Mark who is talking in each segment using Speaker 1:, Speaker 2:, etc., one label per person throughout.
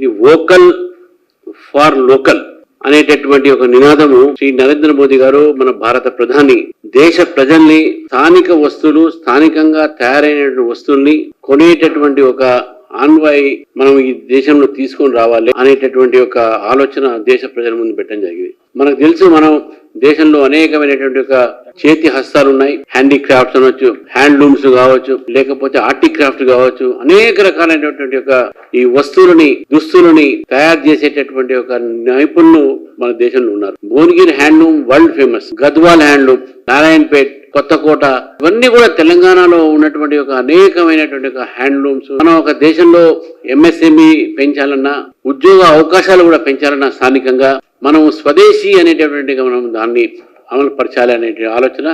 Speaker 1: ఈ vocal far local అనేటటువంటి ఒక నినాదము శ్రీ నరేంద్ర మోదీ గారు మన భారత ప్రధాని. దేశ ప్రజల్ని స్థానిక వస్తువులు స్థానికంగా తయారైన వస్తువుల్ని కొనేటటువంటి ఒక ఆన్వాయి మనం ఈ దేశంలో తీసుకొని రావాలి అనేటటువంటి ఒక ఆలోచన దేశ ప్రజల ముందు పెట్టడం జరిగింది. మనకు తెలుసు మనం దేశంలో అనేకమైనటువంటి ఒక చేతి హస్తాలు ఉన్నాయి హ్యాండీక్రాఫ్ట్స్ అనొచ్చు హ్యాండ్లూమ్స్ కావచ్చు లేకపోతే ఆర్టిక్రాఫ్ట్ కావచ్చు అనేక రకాలైనటువంటి ఒక ఈ వస్తువులని దుస్తులని తయారు చేసేటటువంటి ఒక నైపుణ్యులు మన దేశంలో ఉన్నారు. Bhuvanagiri handloom world famous. Gadwal handloom Narayanpet Kothakota ఇవన్నీ కూడా తెలంగాణలో ఉన్నటువంటి ఒక అనేకమైనటువంటి ఒక హ్యాండ్లూమ్స్. మనం ఒక దేశంలో ఎంఎస్ఎంఈ పెంచాలన్నా ఉద్యోగ అవకాశాలు కూడా పెంచాలన్నా స్థానికంగా మనం స్వదేశీ అనేటటువంటి మనం దాన్ని అమలు పరచాలి అనే ఆలోచన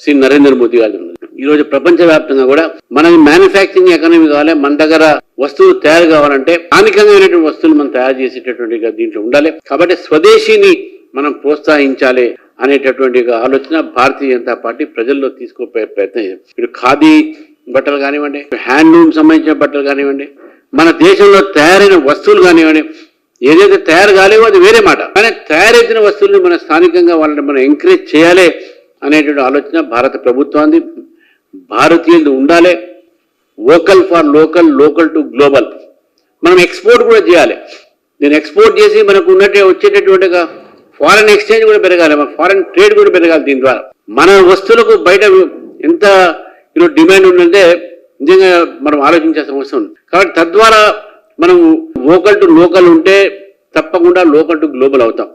Speaker 1: శ్రీ నరేంద్ర మోదీ గారు ఈరోజు ప్రపంచవ్యాప్తంగా కూడా మనకి మ్యానుఫ్యాక్చరింగ్ ఎకానమీ కావాలి మన దగ్గర వస్తువులు తయారు కావాలంటే స్థానికంగా వస్తువులు మనం తయారు చేసేటటువంటి దీంట్లో ఉండాలి. కాబట్టి స్వదేశీని మనం ప్రోత్సహించాలి అనేటటువంటి ఆలోచన భారతీయ జనతా పార్టీ ప్రజల్లో తీసుకుపోయే ప్రయత్నం ఇప్పుడు ఖాదీ బట్టలు కానివ్వండి హ్యాండ్లూమ్ సంబంధించిన బట్టలు కానివ్వండి మన దేశంలో తయారైన వస్తువులు కానివ్వండి ఏదైతే తయారు కాలేవో అది వేరే మాట. కానీ తయారైన వస్తువులను మన స్థానికంగా వాళ్ళని మనం ఎంకరేజ్ చేయాలి అనేటువంటి ఆలోచన భారత ప్రభుత్వాన్ని భారతీయులు ఉండాలి. Vocal for local local to global మనం ఎక్స్పోర్ట్ కూడా చేయాలి. నేను ఎక్స్పోర్ట్ చేసి మనకు ఉన్నట్టు వచ్చేటటువంటి ఫారెన్ ఎక్స్చేంజ్ కూడా పెరగాలి మన ఫారెన్ ట్రేడ్ కూడా పెరగాలి దీని ద్వారా. మన వస్తువులకు బయట ఎంత ఈరోజు డిమాండ్ ఉందంటే నిజంగా మనం ఆలోచించాల్సిన అవసరం ఉంది. కాబట్టి తద్వారా మనం లోకల్ టు లోకల్ ఉంటే తప్పకుండా లోకల్ టు గ్లోబల్ అవుతాం.